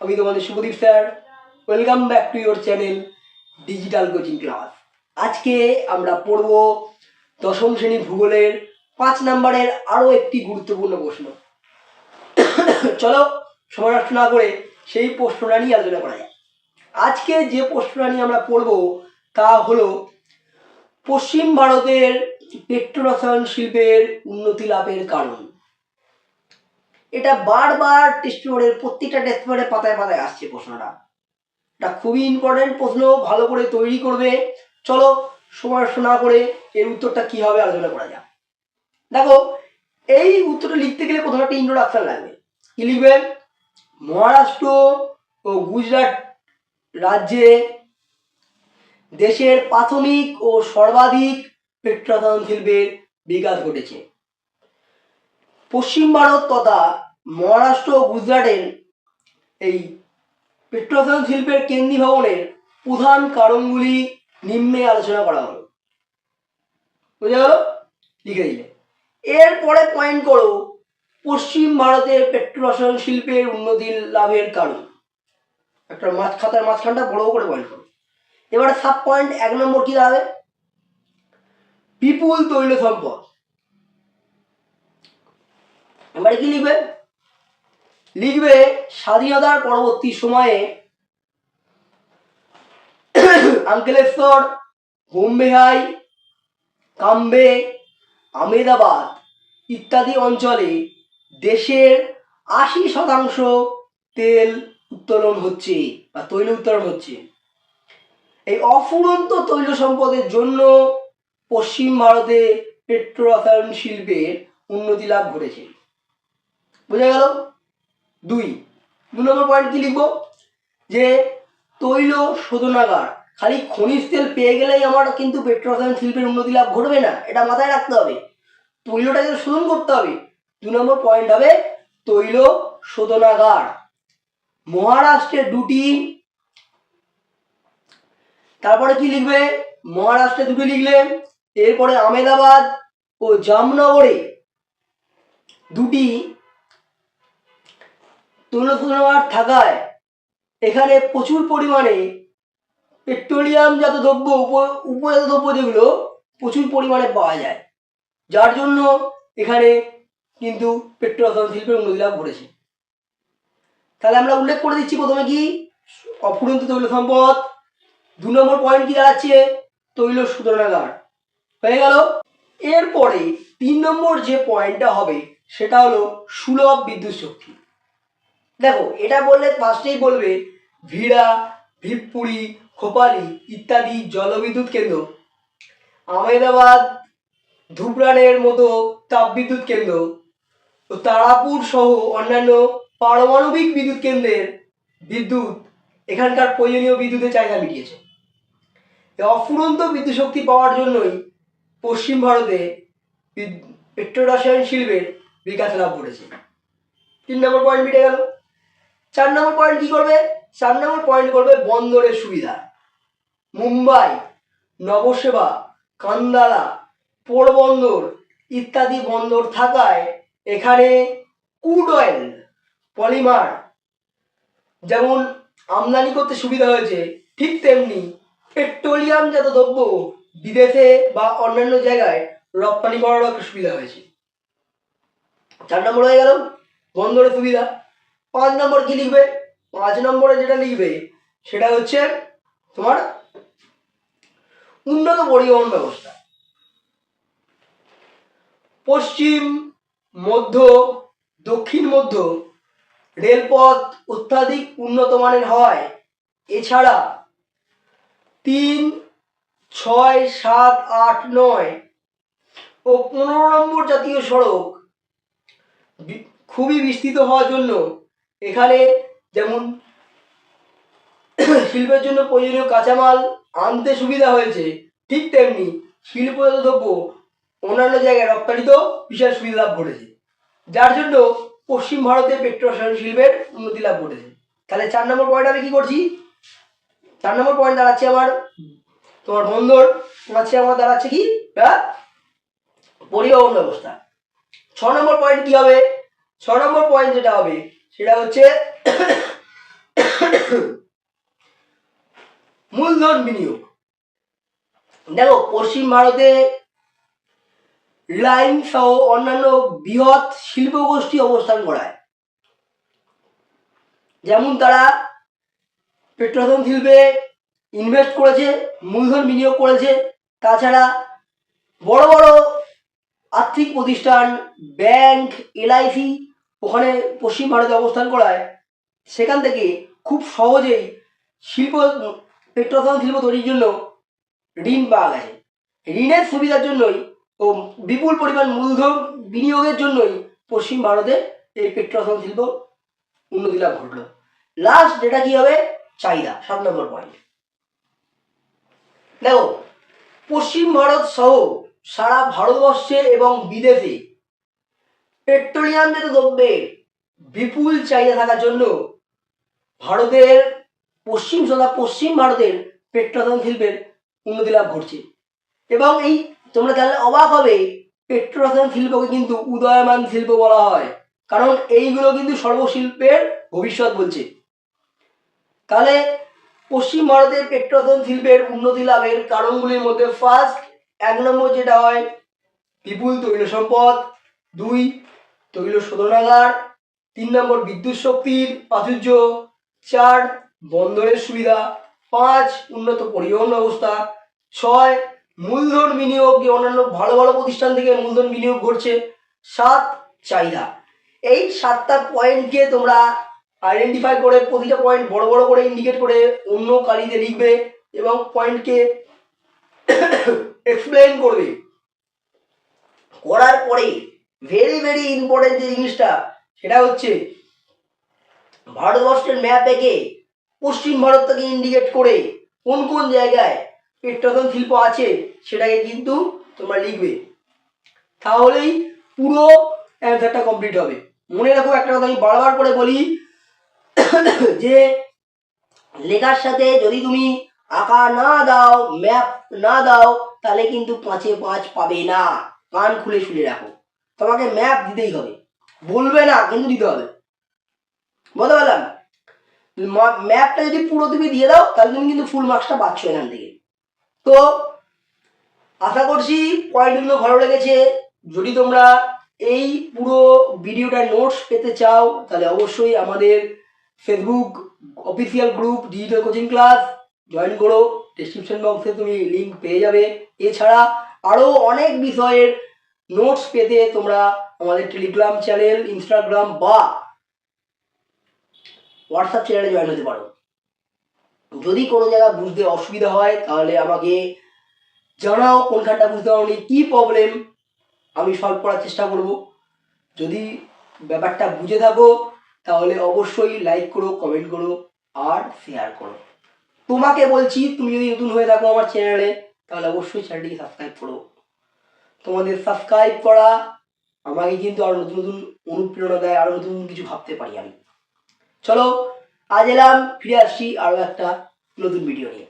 আমি তোমাদের Subhadeep sir. Welcome back to your channel digital coaching class আজকে আমরা পড়ব দশম শ্রেণি ভূগোলের পাঁচ নম্বরের আরও একটি গুরুত্বপূর্ণ প্রশ্ন। চলো সময় নষ্ট না করে সেই প্রশ্নটা নিয়ে আলোচনা করা যায় আজকে যে প্রশ্নটা নিয়ে আমরা পড়ব, তা হলো, পশ্চিম ভারতের পেট্রোরসায়ন শিল্পের উন্নতি লাভের কারণ। এটা বারবার টেস্ট পেপারের প্রত্যেকটা টেস্ট পেপারের পাতায় পাতায় আসছে প্রশ্নটা। এটা খুবই ইম্পর্টেন্ট প্রশ্ন, ভালো করে তৈরি করবে। চলো, সময় নষ্ট না করে এর উত্তরটা কি হবে আলোচনা করা যাক। দেখো, এই উত্তরটা লিখতে গেলে প্রথমে একটা ইন্ট্রোডাকশন লাগবে। কি লিখবে? মহারাষ্ট্র ও গুজরাট রাজ্যে দেশের প্রাথমিক ও সর্বাধিক পেট্রোরসায়ন শিল্পের বিকাশ ঘটেছে। পশ্চিম ভারত তথা মহারাষ্ট্র গুজরাটের এই পেট্রোরসায়ন শিল্পের কেন্দ্রীভবনের প্রধান কারণগুলি নিম্নে আলোচনা করা হলো। বুঝা গেল? লিখে দিলে। এরপরে পয়েন্ট করো পশ্চিম ভারতের পেট্রোরসায়ন শিল্পের উন্নতি লাভের কারণ। একটা মাছ খাতার মাঝখানটা বড় করে পয়েন্ট করো। এবারে সাব পয়েন্ট এক নম্বর কি দাঁড়াবে? বিপুল তৈল সম্পদ। এবারে কি লিখবে? লিখবে স্বাধীনতার পরবর্তী সময়ে আঙ্কেলেশ্বর বোম্বেহাই, কাম্বে আমেদাবাদ ইত্যাদি অঞ্চলে দেশের আশি শতাংশ তেল উত্তোলন হচ্ছে বা তৈল উত্তোলন হচ্ছে। এই অফুরন্ত তৈল সম্পদের জন্য পশ্চিম ভারতে পেট্রোরসায়ন শিল্পের উন্নতি লাভ ঘটেছে। বোঝা গেল? দুই। দু নম্বর পয়েন্ট কি লিখব? যে তৈল শোধনাগার, খালি খনিজ তেল পেয়ে গেলেই আমার কিন্তু পেট্রোরসায়ন শিল্পের উন্নতি লাভ ঘটবে না। এটা মাথায় রাখতে হবে। তৈলটাকে শোধন করতে হবে, দু নম্বর পয়েন্ট হবে তৈল শোধনাগার। মহারাষ্ট্রে দুটি, তারপরে কি লিখবে? মহারাষ্ট্রে দুটি লিখলে, এরপরে আমেদাবাদ ও জামনগরে দুটি তৈলশোধনাগার থাকায় এখানে প্রচুর পরিমাণে পেট্রোলিয়াম জাত দ্রব্য, উপ, উপজাত দ্রব্য যেগুলো প্রচুর পরিমাণে পাওয়া যায়। যার জন্য এখানে কিন্তু পেট্রোরসায়ন শিল্পের উন্নতি লাভ ঘটেছে তাহলে আমরা উল্লেখ করে দিচ্ছি প্রথমে কি? অফুরন্ত তৈল সম্পদ। দু নম্বর পয়েন্ট কি দাঁড়াচ্ছে? তৈল শোধনাগার। হয়ে গেল। এরপরে তিন নম্বর যে পয়েন্টটা হবে, সেটা হলো সুলভ বিদ্যুৎ শক্তি। দেখো, এটা বললে ফার্স্টেই বলবে, ভিড়া, ভিপপুরি, খোপালি ইত্যাদি জলবিদ্যুৎ কেন্দ্র। আমেদাবাদ ধুবরানের মতো তাপবিদ্যুৎ কেন্দ্র। ও তারাপুর সহ অন্যান্য পারমাণবিক বিদ্যুৎ কেন্দ্রের বিদ্যুৎ এখানকার প্রয়োজনীয় বিদ্যুতের চাহিদা মিটিয়েছে। অফুরন্ত বিদ্যুৎ শক্তি পাওয়ার জন্যই পশ্চিম ভারতে পেট্রোরসায়ন শিল্পের বিকাশ লাভ করেছে। তিন নম্বর পয়েন্ট মিটে গেল। চার নম্বর পয়েন্ট কি করবে? চার নম্বর পয়েন্ট করবে বন্দরের সুবিধা। মুম্বাই, নবসেবা কান্দালা পোরবন্দর ইত্যাদি বন্দর থাকায় এখানে ক্রুড অয়েল পলিমার যেমন আমদানি করতে সুবিধা হয়েছে, ঠিক তেমনি পেট্রোলিয়াম জাত দ্রব্য বিদেশে বা অন্যান্য জায়গায় রপ্তানি করারও একটা সুবিধা হয়েছে। চার নম্বর হয়ে গেল, বন্দরের সুবিধা। পাঁচ নম্বর কি লিখবে? পাঁচ নম্বরে যেটা লিখবে, সেটা হচ্ছে তোমার উন্নত পরিবহন ব্যবস্থা। পশ্চিম, মধ্য, দক্ষিণ, মধ্য রেলপথ অত্যাধিক উন্নত মানের হয়। এছাড়া তিন, ছয়, সাত, আট, নয় ও পনেরো নম্বর জাতীয় সড়ক খুবই বিস্তৃত হওয়ার জন্য এখানে যেমন শিল্পের জন্য প্রয়োজনীয় কাঁচামাল আনতে সুবিধা হয়েছে, ঠিক তেমনি শিল্পজাত দ্রব্য অন্যান্য জায়গায় রপ্তানিতেও বিশাল সুবিধা লাভ ঘটেছে যার জন্য পশ্চিম ভারতের পেট্রোরসায়ন শিল্পের উন্নতি লাভ ঘটেছে তাহলে চার নম্বর পয়েন্ট আমি কি করছি? চার নম্বর পয়েন্ট দাঁড়াচ্ছে আমার, তোমার বন্দর পাঁচে আমার, দাঁড়াচ্ছে কি? হ্যাঁ? পরিবহন ব্যবস্থা। ছ নম্বর পয়েন্ট কি হবে? ছ নম্বর পয়েন্ট যেটা হবে সেটা হচ্ছে মূলধন বিনিয়োগ। দেখো, পশ্চিম ভারতে রিলায়েন্স সহ অন্যান্য বৃহৎ শিল্প গোষ্ঠী অবস্থান করায় যেমন তারা পেট্রোলিয়াম শিল্পে ইনভেস্ট করেছে, মূলধন বিনিয়োগ করেছে, তাছাড়া বড় বড় আর্থিক প্রতিষ্ঠান, ব্যাংক, এলআইসি ওখানে পশ্চিম ভারতে অবস্থান করায়, সেখান থেকে খুব সহজেই শিল্প পেট্রোলিয়াম শিল্প তৈরির জন্য ঋণ পাওয়া গেছে। ঋণের সুবিধার জন্যই ও বিপুল পরিমাণ মূলধন বিনিয়োগের জন্যই পশ্চিম ভারতে এই পেট্রোলিয়াম শিল্প উন্নতি লাভ ঘটলো। লাস্ট যেটা কি হবে? চাহিদা, সাত নম্বর পয়েন্ট দেখো, পশ্চিম ভারত সহ সারা ভারতবর্ষে এবং বিদেশে পেট্রোলিয়াম জাতীয় দ্রব্যের বিপুল চাহিদা থাকার জন্য ভারতের পশ্চিম তথা পশ্চিম ভারতের পেট্রোলিয়াম শিল্পের উন্নতি লাভ ঘটছে। এবং এই তোমরা জানলে অবাক হবে, পেট্রোলিয়াম শিল্পকে কিন্তু উদয়মান শিল্প বলা হয়। কারণ এইগুলো কিন্তু সর্বশিল্পের ভবিষ্যৎ বলছে। তাহলে পশ্চিম ভারতের পেট্রোলিয়াম শিল্পের উন্নতি লাভের কারণগুলির মধ্যে ফার্স্ট এক নম্বর যেটা হয়, বিপুল তৈল সম্পদ দুই তৈল শোধনাগার তিন নম্বর বিদ্যুৎ শক্তির প্রাচুর্য, চার, বন্দরের সুবিধা, পাঁচ, উন্নত পরিবহন ব্যবস্থা, ছয়, মূলধন বিনিয়োগ অন্যান্য ভালো ভালো প্রতিষ্ঠান থেকে মূলধন বিনিয়োগ ঘটছে, সাত, চাহিদা। এই সাতটা পয়েন্টকে তোমরা আইডেন্টিফাই করে প্রতিটা পয়েন্ট বড় বড় করে ইন্ডিকেট করে অন্য কালিতে লিখবে এবং পয়েন্টকে এক্সপ্লেন করবে। করার পরে ভেরি ভেরি ইম্পর্টেন্ট যে জিনিসটা, সেটা হচ্ছে ভারতবর্ষের ম্যাপ এঁকে পশ্চিম ভারত থেকে ইন্ডিকেট করে কোন কোন জায়গায় পেট্রোলিয়াম শিল্প আছে, সেটাকে কিন্তু তোমরা লিখবে। তাহলেই পুরো অ্যান্সারটা কমপ্লিট হবে। মনে রাখো একটা কথা আমি বারবার করে বলি, যে লেখার সাথে যদি তুমি আঁকা না দাও ম্যাপ না দাও, তাহলে কিন্তু পাঁচে পাঁচ পাবে না। কান খুলে শুনে রাখো। তোমাকে ম্যাপ দিতেই হবে। বলবে না, কিন্তু দিতে হবে। বলতে পারলাম? ম্যাপটা যদি পুরো তুমি দিয়ে দাও, তাহলে তুমি কিন্তু ফুল মার্কসটা পাচ্ছ এখান থেকে। তো, আশা করছি পয়েন্টগুলো ভালো লেগেছে। যদি তোমরা এই পুরো ভিডিওটার নোটস পেতে চাও, তাহলে অবশ্যই আমাদের Facebook official group digital coaching class join করো। ডিসক্রিপশন বক্সে তুমি লিঙ্ক পেয়ে যাবে। এছাড়া আরও অনেক বিষয়ের নোটস পেতে তোমরা আমাদের টেলিগ্রাম চ্যানেল ইনস্টাগ্রাম বা হোয়াটসঅ্যাপ চ্যানেলে জয়েন হতে পারো। যদি কোনো জায়গায় বুঝতে অসুবিধা হয়, তাহলে আমাকে জানাও, কোনখানটা বুঝতে পারোনি, কী প্রবলেম আমি সলভ করার চেষ্টা করব। যদি ব্যাপারটা বুঝে থাকো, তাহলে অবশ্যই লাইক করো কমেন্ট করো, আর শেয়ার করো। তোমাকে বলছি, তুমি যদি নতুন হয়ে থাকো আমার চ্যানেলে তাহলে অবশ্যই চ্যানেলটিকে সাবস্ক্রাইব করো। তোমাদের সাবস্ক্রাইব করা, আমাকে কিন্তু আরও নতুন নতুন অনুপ্রেরণা দেয়, আরও নতুন কিছু ভাবতে পারি আমি। চলো, আজ এলাম, ফিরে আসছি আরও একটা নতুন ভিডিও নিয়ে।